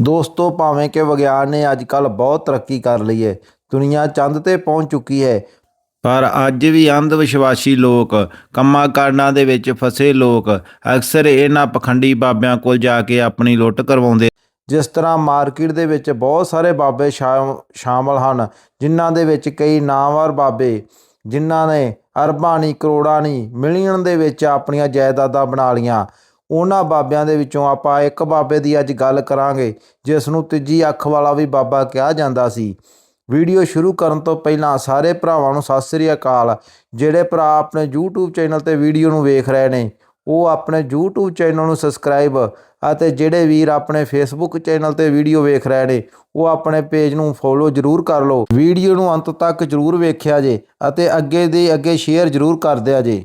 ਦੋਸਤੋ, ਭਾਵੇਂ ਕਿ ਵਿਗਿਆਨ ਨੇ ਅੱਜ ਕੱਲ੍ਹ ਬਹੁਤ ਤਰੱਕੀ ਕਰ ਲਈ ਹੈ, ਦੁਨੀਆ ਚੰਦ ਤੇ ਪਹੁੰਚ ਚੁੱਕੀ ਹੈ। ਪਰ ਅੱਜ ਵੀ ਅੰਧ ਵਿਸ਼ਵਾਸੀ ਲੋਕ ਕੰਮਾਂ ਕਾਰਾਂ ਦੇ ਵਿੱਚ ਫਸੇ ਲੋਕ ਅਕਸਰ ਇਹਨਾਂ ਪਖੰਡੀ ਬਾਬਿਆਂ ਕੋਲ ਜਾ ਕੇ ਆਪਣੀ ਲੁੱਟ ਕਰਵਾਉਂਦੇ ਜਿਸ ਤਰ੍ਹਾਂ ਮਾਰਕੀਟ ਦੇ ਵਿੱਚ ਬਹੁਤ ਸਾਰੇ ਬਾਬੇ ਸ਼ਾ- ਸ਼ਾਮਲ ਹਨ, ਜਿਨ੍ਹਾਂ ਦੇ ਵਿੱਚ ਕਈ ਨਾਮਵਰ ਬਾਬੇ, ਜਿਨ੍ਹਾਂ ਨੇ ਅਰਬਾਂ ਨਹੀਂ ਕਰੋੜਾਂ ਨਹੀਂ ਮਿਲੀਅਨ ਦੇ ਵਿੱਚ ਆਪਣੀਆਂ ਜਾਇਦਾਦਾਂ ਬਣਾ ਲੀਆਂ ਉਹਨਾਂ ਬਾਬਿਆਂ ਦੇ ਵਿੱਚੋਂ ਆਪਾਂ ਇੱਕ ਬਾਬੇ ਦੀ ਅੱਜ ਗੱਲ ਕਰਾਂਗੇ, ਜਿਸ ਨੂੰ ਤੀਜੀ ਅੱਖ ਵਾਲਾ ਵੀ ਬਾਬਾ ਕਿਹਾ ਜਾਂਦਾ ਸੀ। ਵੀਡੀਓ ਸ਼ੁਰੂ ਕਰਨ ਤੋਂ ਪਹਿਲਾਂ ਸਾਰੇ ਭਰਾਵਾਂ ਨੂੰ ਸਤਿ ਸ੍ਰੀ ਅਕਾਲ। ਜਿਹੜੇ ਭਰਾ ਆਪਣੇ YouTube ਚੈਨਲ ਤੇ ਵੀਡੀਓ ਨੂੰ ਵੇਖ ਰਹੇ ਨੇ, ਉਹ ਆਪਣੇ YouTube ਚੈਨਲ ਨੂੰ ਸਬਸਕ੍ਰਾਈਬ ਅਤੇ ਜਿਹੜੇ ਵੀਰ ਆਪਣੇ Facebook ਚੈਨਲ ਤੇ ਵੀਡੀਓ ਵੇਖ ਰਹੇ ਨੇ, ਉਹ ਆਪਣੇ ਪੇਜ ਨੂੰ ਫੋਲੋ ਜ਼ਰੂਰ ਕਰ ਲਓ। ਵੀਡੀਓ ਨੂੰ ਅੰਤ ਤੱਕ ਜ਼ਰੂਰ ਵੇਖਿਆ ਜੇ ਅਤੇ ਅੱਗੇ ਦੀ ਅੱਗੇ ਸ਼ੇਅਰ ਜ਼ਰੂਰ ਕਰ ਦਿਆ ਜੇ।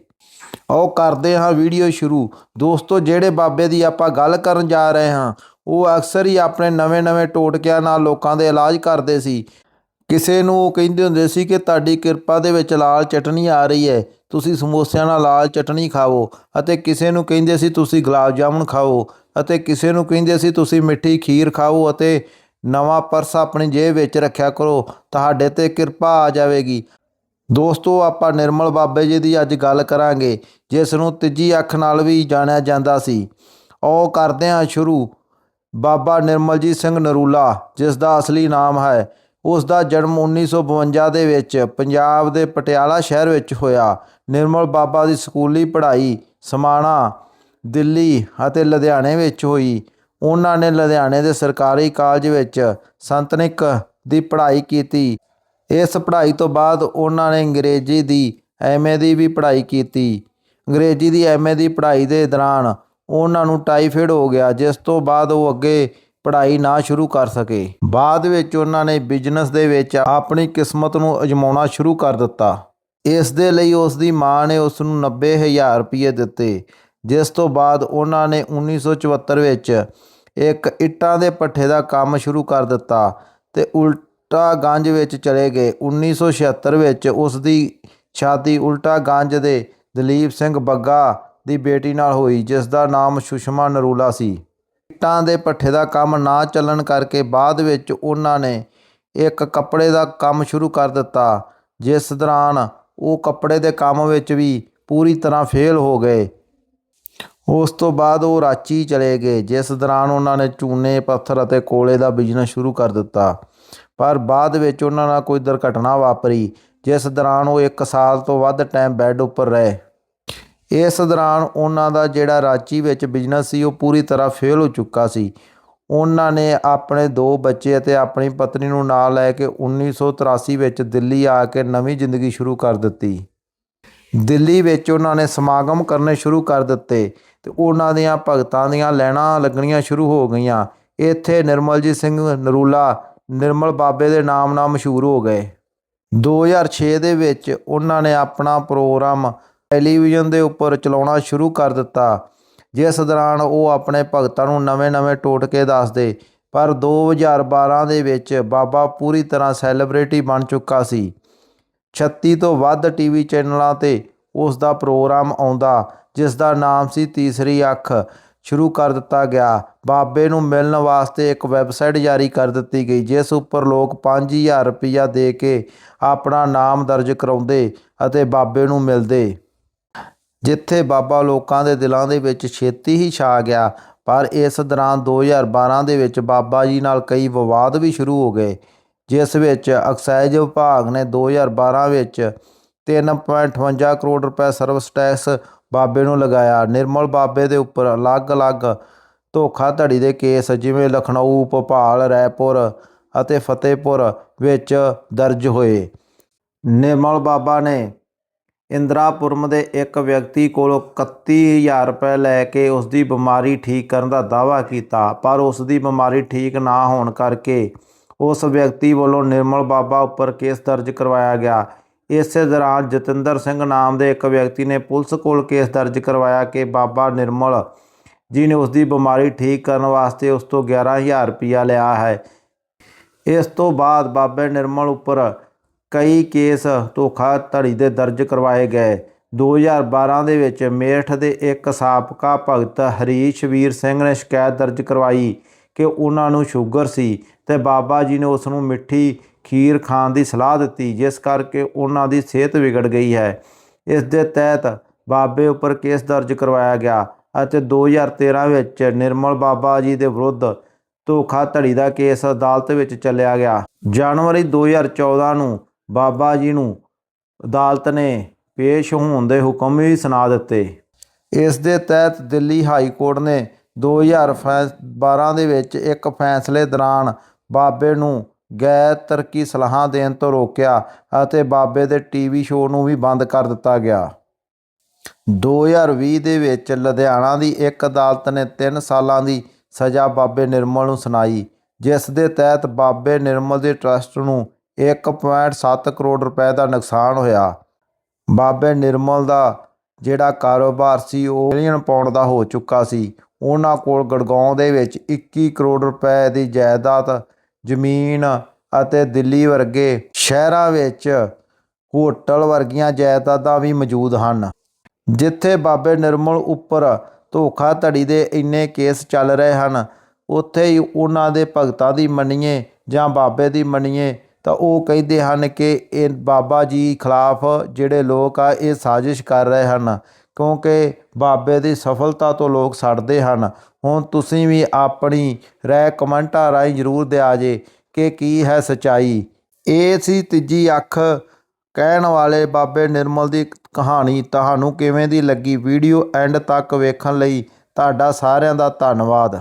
ਆਓ ਕਰਦੇ ਹਾਂ ਵੀਡੀਓ ਸ਼ੁਰੂ। ਦੋਸਤੋ, ਜਿਹੜੇ ਬਾਬੇ ਦੀ ਆਪਾਂ ਗੱਲ ਕਰਨ ਜਾ ਰਹੇ ਹਾਂ, ਉਹ ਅਕਸਰ ਹੀ ਆਪਣੇ ਨਵੇਂ-ਨਵੇਂ ਟੋਟਕਿਆਂ ਨਾਲ ਲੋਕਾਂ ਦੇ ਇਲਾਜ ਕਰਦੇ ਸੀ। ਕਿਸੇ ਨੂੰ ਉਹ ਕਹਿੰਦੇ ਹੁੰਦੇ ਸੀ ਕਿ ਤੁਹਾਡੀ ਕਿਰਪਾ ਦੇ ਵਿੱਚ ਲਾਲ ਚਟਨੀ ਆ ਰਹੀ ਹੈ, ਤੁਸੀਂ ਸਮੋਸਿਆਂ ਨਾਲ ਲਾਲ ਚਟਨੀ ਖਾਓ ਅਤੇ ਕਿਸੇ ਨੂੰ ਕਹਿੰਦੇ ਸੀ ਤੁਸੀਂ ਗੁਲਾਬ ਜਾਮੁਨ ਖਾਓ ਅਤੇ ਕਿਸੇ ਨੂੰ ਕਹਿੰਦੇ ਸੀ ਤੁਸੀਂ ਮਿੱਠੀ ਖੀਰ ਖਾਓ ਅਤੇ ਨਵਾਂ ਪਰਸ ਆਪਣੀ ਜੇਬ ਵਿੱਚ ਰੱਖਿਆ ਕਰੋ, ਤੁਹਾਡੇ ਤੇ ਕਿਰਪਾ ਆ ਜਾਵੇਗੀ। ਦੋਸਤੋ, ਆਪਾਂ ਨਿਰਮਲ ਬਾਬੇ ਜੀ ਦੀ ਅੱਜ ਗੱਲ ਕਰਾਂਗੇ, ਜਿਸ ਨੂੰ ਤੀਜੀ ਅੱਖ ਨਾਲ ਵੀ ਜਾਣਿਆ ਜਾਂਦਾ ਸੀ। ਉਹ ਕਰਦੇ ਹਾਂ ਸ਼ੁਰੂ। ਬਾਬਾ ਨਿਰਮਲਜੀਤ ਸਿੰਘ ਨਰੂਲਾ, ਜਿਸ ਦਾ ਅਸਲੀ ਨਾਮ ਹੈ, ਉਸ ਦਾ ਜਨਮ 1952 ਦੇ ਵਿੱਚ ਪੰਜਾਬ ਦੇ ਪਟਿਆਲਾ ਸ਼ਹਿਰ ਵਿੱਚ ਹੋਇਆ। ਨਿਰਮਲ ਬਾਬਾ ਦੀ ਸਕੂਲੀ ਪੜ੍ਹਾਈ ਸਮਾਣਾ, ਦਿੱਲੀ ਅਤੇ ਲੁਧਿਆਣੇ ਵਿੱਚ ਹੋਈ। ਉਹਨਾਂ ਨੇ ਲੁਧਿਆਣੇ ਦੇ ਸਰਕਾਰੀ ਕਾਲਜ ਵਿੱਚ ਸੰਤਨਿਕ ਦੀ ਪੜ੍ਹਾਈ ਕੀਤੀ। ਇਸ ਪੜ੍ਹਾਈ ਤੋਂ ਬਾਅਦ ਉਹਨਾਂ ਨੇ ਅੰਗਰੇਜ਼ੀ ਦੀ ਐਮਏ ਦੀ ਵੀ ਪੜ੍ਹਾਈ ਕੀਤੀ। ਅੰਗਰੇਜ਼ੀ ਦੀ ਐਮਏ ਦੀ ਪੜ੍ਹਾਈ ਦੇ ਦੌਰਾਨ ਉਹਨਾਂ ਨੂੰ ਟਾਈਫਾਇਡ ਹੋ ਗਿਆ, ਜਿਸ ਤੋਂ ਬਾਅਦ ਉਹ ਅੱਗੇ ਪੜ੍ਹਾਈ ਨਾ ਸ਼ੁਰੂ ਕਰ ਸਕੇ। ਬਾਅਦ ਵਿੱਚ ਉਹਨਾਂ ਨੇ ਬਿਜ਼ਨਸ ਦੇ ਵਿੱਚ ਆਪਣੀ ਕਿਸਮਤ ਨੂੰ ਅਜਮਾਉਣਾ ਸ਼ੁਰੂ ਕਰ ਦਿੱਤਾ। ਇਸ ਦੇ ਲਈ ਉਸ ਦੀ ਮਾਂ ਨੇ ਉਸ ਨੂੰ 90000 ਰੁਪਏ ਦਿੱਤੇ, ਜਿਸ ਤੋਂ ਬਾਅਦ ਉਹਨਾਂ ਨੇ 1974 ਵਿੱਚ ਇੱਕ ਇੱਟਾਂ ਦੇ ਪੱਠੇ ਦਾ ਕੰਮ ਸ਼ੁਰੂ ਕਰ ਦਿੱਤਾ ਤੇ ਉਲਟ ਗੰਜ ਵਿੱਚ ਚਲੇ ਗਏ। 1976 ਵਿੱਚ ਉਸ ਦੀ ਸ਼ਾਦੀ ਉਲਟਾ ਗੰਜ ਦੇ ਦਲੀਪ ਸਿੰਘ ਬੱਗਾ ਦੀ ਬੇਟੀ ਨਾਲ ਹੋਈ ਜਿਸ ਦਾ ਨਾਮ ਸੁਸ਼ਮਾ ਨਰੂਲਾ ਸੀ। ਇੱਟਾਂ ਦੇ ਪੱਠੇ ਦਾ ਕੰਮ ਨਾ ਚੱਲਣ ਕਰਕੇ ਬਾਅਦ ਵਿੱਚ ਉਹਨਾਂ ਨੇ ਇੱਕ ਕੱਪੜੇ ਦਾ ਕੰਮ ਸ਼ੁਰੂ ਕਰ ਦਿੱਤਾ, ਜਿਸ ਦੌਰਾਨ ਉਹ ਕੱਪੜੇ ਦੇ ਕੰਮ ਵਿੱਚ ਵੀ ਪੂਰੀ ਤਰ੍ਹਾਂ ਫੇਲ ਹੋ ਗਏ। ਉਸ ਤੋਂ ਬਾਅਦ ਉਹ ਰਾਂਚੀ ਚਲੇ ਗਏ, ਜਿਸ ਦੌਰਾਨ ਉਹਨਾਂ ਨੇ ਚੂਨੇ ਪੱਥਰ ਅਤੇ ਕੋਲੇ ਦਾ ਬਿਜ਼ਨਸ ਸ਼ੁਰੂ ਕਰ ਦਿੱਤਾ। ਪਰ ਬਾਅਦ ਵਿੱਚ ਉਹਨਾਂ ਨਾਲ ਕੋਈ ਦੁਰਘਟਨਾ ਵਾਪਰੀ, ਜਿਸ ਦੌਰਾਨ ਉਹ 1 ਸਾਲ ਤੋਂ ਵੱਧ ਟਾਈਮ ਬੈੱਡ ਉੱਪਰ ਰਹੇ। ਇਸ ਦੌਰਾਨ ਉਹਨਾਂ ਦਾ ਜਿਹੜਾ ਰਾਂਚੀ ਵਿੱਚ ਬਿਜ਼ਨਸ ਸੀ, ਉਹ ਪੂਰੀ ਤਰ੍ਹਾਂ ਫੇਲ ਹੋ ਚੁੱਕਾ ਸੀ। ਉਹਨਾਂ ਨੇ ਆਪਣੇ ਦੋ ਬੱਚੇ ਅਤੇ ਆਪਣੀ ਪਤਨੀ ਨੂੰ ਨਾਲ ਲੈ ਕੇ 1983 ਵਿੱਚ ਦਿੱਲੀ ਆ ਕੇ ਨਵੀਂ ਜ਼ਿੰਦਗੀ ਸ਼ੁਰੂ ਕਰ ਦਿੱਤੀ। ਦਿੱਲੀ ਵਿੱਚ ਉਹਨਾਂ ਨੇ ਸਮਾਗਮ ਕਰਨੇ ਸ਼ੁਰੂ ਕਰ ਦਿੱਤੇ ਤੇ ਉਹਨਾਂ ਦੀਆਂ ਭਗਤਾਂ ਦੀਆਂ ਲੈਣਾ ਲੱਗਣੀਆਂ ਸ਼ੁਰੂ ਹੋ ਗਈਆਂ। ਇੱਥੇ ਨਿਰਮਲਜੀਤ ਸਿੰਘ ਨਰੂਲਾ, ਨਿਰਮਲ ਬਾਬੇ ਦੇ ਨਾਮ ਨਾਲ ਮਸ਼ਹੂਰ ਹੋ ਗਏ। 2006 ਦੇ ਵਿੱਚ ਉਹਨਾਂ ਨੇ ਆਪਣਾ ਪ੍ਰੋਗਰਾਮ ਟੈਲੀਵਿਜ਼ਨ ਦੇ ਉੱਪਰ ਚਲਾਉਣਾ ਸ਼ੁਰੂ ਕਰ ਦਿੱਤਾ, ਜਿਸ ਦੌਰਾਨ ਉਹ ਆਪਣੇ ਭਗਤਾਂ ਨੂੰ ਨਵੇਂ-ਨਵੇਂ ਟੋਟਕੇ ਦੱਸਦੇ। ਪਰ 2012 ਦੇ ਵਿੱਚ ਬਾਬਾ ਪੂਰੀ ਤਰ੍ਹਾਂ ਸੈਲੀਬ੍ਰਿਟੀ ਬਣ ਚੁੱਕਾ ਸੀ। 36 ਤੋਂ ਵੱਧ ਟੀਵੀ ਚੈਨਲਾਂ ਤੇ ਉਸ ਦਾ ਪ੍ਰੋਗਰਾਮ ਆਉਂਦਾ ਜਿਸ ਦਾ ਨਾਮ ਸੀ ਤੀਸਰੀ ਅੱਖ। ਸ਼ੁਰੂ ਕਰ ਦਿੱਤਾ ਗਿਆ। ਬਾਬੇ ਨੂੰ ਮਿਲਣ ਵਾਸਤੇ ਇੱਕ ਵੈਬਸਾਈਟ ਜਾਰੀ ਕਰ ਦਿੱਤੀ ਗਈ, ਜਿਸ ਉੱਪਰ ਲੋਕ 5000 ਰੁਪਇਆ ਦੇ ਕੇ ਆਪਣਾ ਨਾਮ ਦਰਜ ਕਰਾਉਂਦੇ ਅਤੇ ਬਾਬੇ ਨੂੰ ਮਿਲਦੇ। ਜਿੱਥੇ ਬਾਬਾ ਲੋਕਾਂ ਦੇ ਦਿਲਾਂ ਦੇ ਵਿੱਚ ਛੇਤੀ ਹੀ ਛਾ ਗਿਆ, ਪਰ ਇਸ ਦੌਰਾਨ 2012 ਦੇ ਵਿੱਚ ਬਾਬਾ ਜੀ ਨਾਲ ਕਈ ਵਿਵਾਦ ਵੀ ਸ਼ੁਰੂ ਹੋ ਗਏ। ਜਿਸ ਵਿੱਚ ਐਕਸਾਈਜ਼ ਵਿਭਾਗ ਨੇ 2012 ਵਿੱਚ 3.58 ਕਰੋੜ ਰੁਪਏ ਸਰਵਿਸ ਟੈਕਸ ਬਾਬੇ ਨੂੰ ਲਗਾਇਆ। ਨਿਰਮਲ ਬਾਬੇ ਦੇ ਉੱਪਰ ਅਲੱਗ-ਅਲੱਗ ਧੋਖਾਧੜੀ ਦੇ ਕੇਸ ਜਿਵੇਂ ਲਖਨਊ, ਭੋਪਾਲ, ਰਾਏਪੁਰ ਅਤੇ ਫਤਿਹਪੁਰ ਵਿੱਚ ਦਰਜ ਹੋਏ। ਨਿਰਮਲ ਬਾਬਾ ਨੇ ਇੰਦਰਾਪੁਰਮ ਦੇ ਇੱਕ ਵਿਅਕਤੀ ਕੋਲੋਂ 31000 ਰੁਪਏ ਲੈ ਕੇ ਉਸ ਦੀ ਬਿਮਾਰੀ ਠੀਕ ਕਰਨ ਦਾ ਦਾਅਵਾ ਕੀਤਾ, ਪਰ ਉਸ ਦੀ ਬਿਮਾਰੀ ਠੀਕ ਨਾ ਹੋਣ ਕਰਕੇ ਉਸ ਵਿਅਕਤੀ ਵੱਲੋਂ ਨਿਰਮਲ ਬਾਬਾ ਉੱਪਰ ਕੇਸ ਦਰਜ ਕਰਵਾਇਆ ਗਿਆ। ਇਸੇ ਦੌਰਾਨ ਜਤਿੰਦਰ ਸਿੰਘ ਨਾਮ ਦੇ ਇੱਕ ਵਿਅਕਤੀ ਨੇ ਪੁਲਿਸ ਕੋਲ ਕੇਸ ਦਰਜ ਕਰਵਾਇਆ ਕਿ ਬਾਬਾ ਨਿਰਮਲ ਜੀ ਨੇ ਉਸ ਦੀ ਬਿਮਾਰੀ ਠੀਕ ਕਰਨ ਵਾਸਤੇ ਉਸ ਤੋਂ 11000 ਰੁਪਇਆ ਲਿਆ ਹੈ। ਇਸ ਤੋਂ ਬਾਅਦ ਬਾਬੇ ਨਿਰਮਲ ਉੱਪਰ ਕਈ ਕੇਸ ਧੋਖਾਧੜੀ ਦੇ ਦਰਜ ਕਰਵਾਏ ਗਏ। 2012 ਦੇ ਵਿੱਚ ਮੇਰਠ ਦੇ ਇੱਕ ਸਾਬਕਾ ਭਗਤ ਹਰੀਸ਼ ਵੀਰ ਸਿੰਘ ਨੇ ਸ਼ਿਕਾਇਤ ਦਰਜ ਕਰਵਾਈ ਕਿ ਉਹਨਾਂ ਨੂੰ ਸ਼ੂਗਰ ਸੀ। ਤੇ ਬਾਬਾ ਜੀ ਨੇ ਉਸ ਨੂੰ ਮਿੱਠੀ ਖੀਰ ਖਾਣ ਦੀ ਸਲਾਹ ਦਿੱਤੀ, ਜਿਸ ਕਰਕੇ ਉਹਨਾਂ ਦੀ ਸਿਹਤ ਵਿਗੜ ਗਈ ਹੈ। ਇਸ ਦੇ ਤਹਿਤ ਬਾਬੇ ਉੱਪਰ ਕੇਸ ਦਰਜ ਕਰਵਾਇਆ ਗਿਆ ਅਤੇ 2013 ਵਿੱਚ ਨਿਰਮਲ ਬਾਬਾ ਜੀ ਦੇ ਵਿਰੁੱਧ ਧੋਖਾਧੜੀ ਦਾ ਕੇਸ ਅਦਾਲਤ ਵਿੱਚ ਚੱਲਿਆ ਗਿਆ। ਜਨਵਰੀ 2014 ਨੂੰ ਬਾਬਾ ਜੀ ਨੂੰ ਅਦਾਲਤ ਨੇ ਪੇਸ਼ ਹੋਣ ਦੇ ਹੁਕਮ ਵੀ ਸੁਣਾ ਦਿੱਤੇ। ਇਸ ਦੇ ਤਹਿਤ ਦਿੱਲੀ ਹਾਈ ਕੋਰਟ ਨੇ 2012 ਦੇ ਵਿੱਚ ਇੱਕ ਫੈਸਲੇ ਦੌਰਾਨ ਬਾਬੇ ਨੂੰ ਗੈਰ ਤਰਕੀ ਸਲਾਹਾਂ ਦੇਣ ਤੋਂ ਰੋਕਿਆ ਅਤੇ ਬਾਬੇ ਦੇ ਟੀਵੀ ਸ਼ੋਅ ਨੂੰ ਵੀ ਬੰਦ ਕਰ ਦਿੱਤਾ ਗਿਆ। 2020 ਦੇ ਵਿੱਚ ਲੁਧਿਆਣਾ ਦੀ ਇੱਕ ਅਦਾਲਤ ਨੇ 3 ਸਾਲਾਂ ਦੀ ਸਜ਼ਾ ਬਾਬੇ ਨਿਰਮਲ ਨੂੰ ਸੁਣਾਈ, ਜਿਸ ਦੇ ਤਹਿਤ ਬਾਬੇ ਨਿਰਮਲ ਦੇ ਟਰਸਟ ਨੂੰ 1.7 ਕਰੋੜ ਰੁਪਏ ਦਾ ਨੁਕਸਾਨ ਹੋਇਆ। ਬਾਬੇ ਨਿਰਮਲ ਦਾ ਜਿਹੜਾ ਕਾਰੋਬਾਰ ਸੀ, ਉਹ ਮਿਲੀਅਨ ਪਾਉਂਡ ਦਾ ਹੋ ਚੁੱਕਾ ਸੀ। ਉਹਨਾਂ ਕੋਲ ਗੜਗਾਉਂ ਦੇ ਵਿੱਚ 21 ਕਰੋੜ ਰੁਪਏ ਦੀ ਜਾਇਦਾਦ ਜ਼ਮੀਨ ਅਤੇ ਦਿੱਲੀ ਵਰਗੇ ਸ਼ਹਿਰਾਂ ਵਿੱਚ ਹੋਟਲ ਵਰਗੀਆਂ ਜਾਇਦਾਦਾਂ ਵੀ ਮੌਜੂਦ ਹਨ। ਜਿੱਥੇ ਬਾਬੇ ਨਿਰਮਲ ਉੱਪਰ ਧੋਖਾਧੜੀ ਦੇ ਇੰਨੇ ਕੇਸ ਚੱਲ ਰਹੇ ਹਨ, ਉੱਥੇ ਹੀ ਉਹਨਾਂ ਦੇ ਭਗਤਾਂ ਦੀ ਮੰਨੀਏ ਜਾਂ ਬਾਬੇ ਦੀ ਮੰਨੀਏ ਤਾਂ ਉਹ ਕਹਿੰਦੇ ਹਨ ਕਿ ਇਹ ਬਾਬਾ ਜੀ ਖਿਲਾਫ ਜਿਹੜੇ ਲੋਕ ਆ, ਇਹ ਸਾਜ਼ਿਸ਼ ਕਰ ਰਹੇ ਹਨ ਕਿਉਂਕਿ ਬਾਬੇ ਦੀ ਸਫਲਤਾ ਤੋਂ ਲੋਕ ਸੜਦੇ ਹਨ। ਹੁਣ ਤੁਸੀਂ ਵੀ ਆਪਣੀ ਰਾਏ ਕਮੈਂਟਾਂ ਰਾਹੀਂ ਜ਼ਰੂਰ ਦਿਆ ਜੇ ਕਿ ਕੀ ਹੈ ਸਚਾਈ। ਇਹ ਸੀ ਤੀਜੀ ਅੱਖ ਕਹਿਣ ਵਾਲੇ ਬਾਬੇ ਨਿਰਮਲ ਦੀ ਕਹਾਣੀ। ਤੁਹਾਨੂੰ ਕਿਵੇਂ ਦੀ ਲੱਗੀ ਵੀਡੀਓ ਐਂਡ ਤੱਕ ਵੇਖਣ ਲਈ ਤੁਹਾਡਾ ਸਾਰਿਆਂ ਦਾ ਧੰਨਵਾਦ।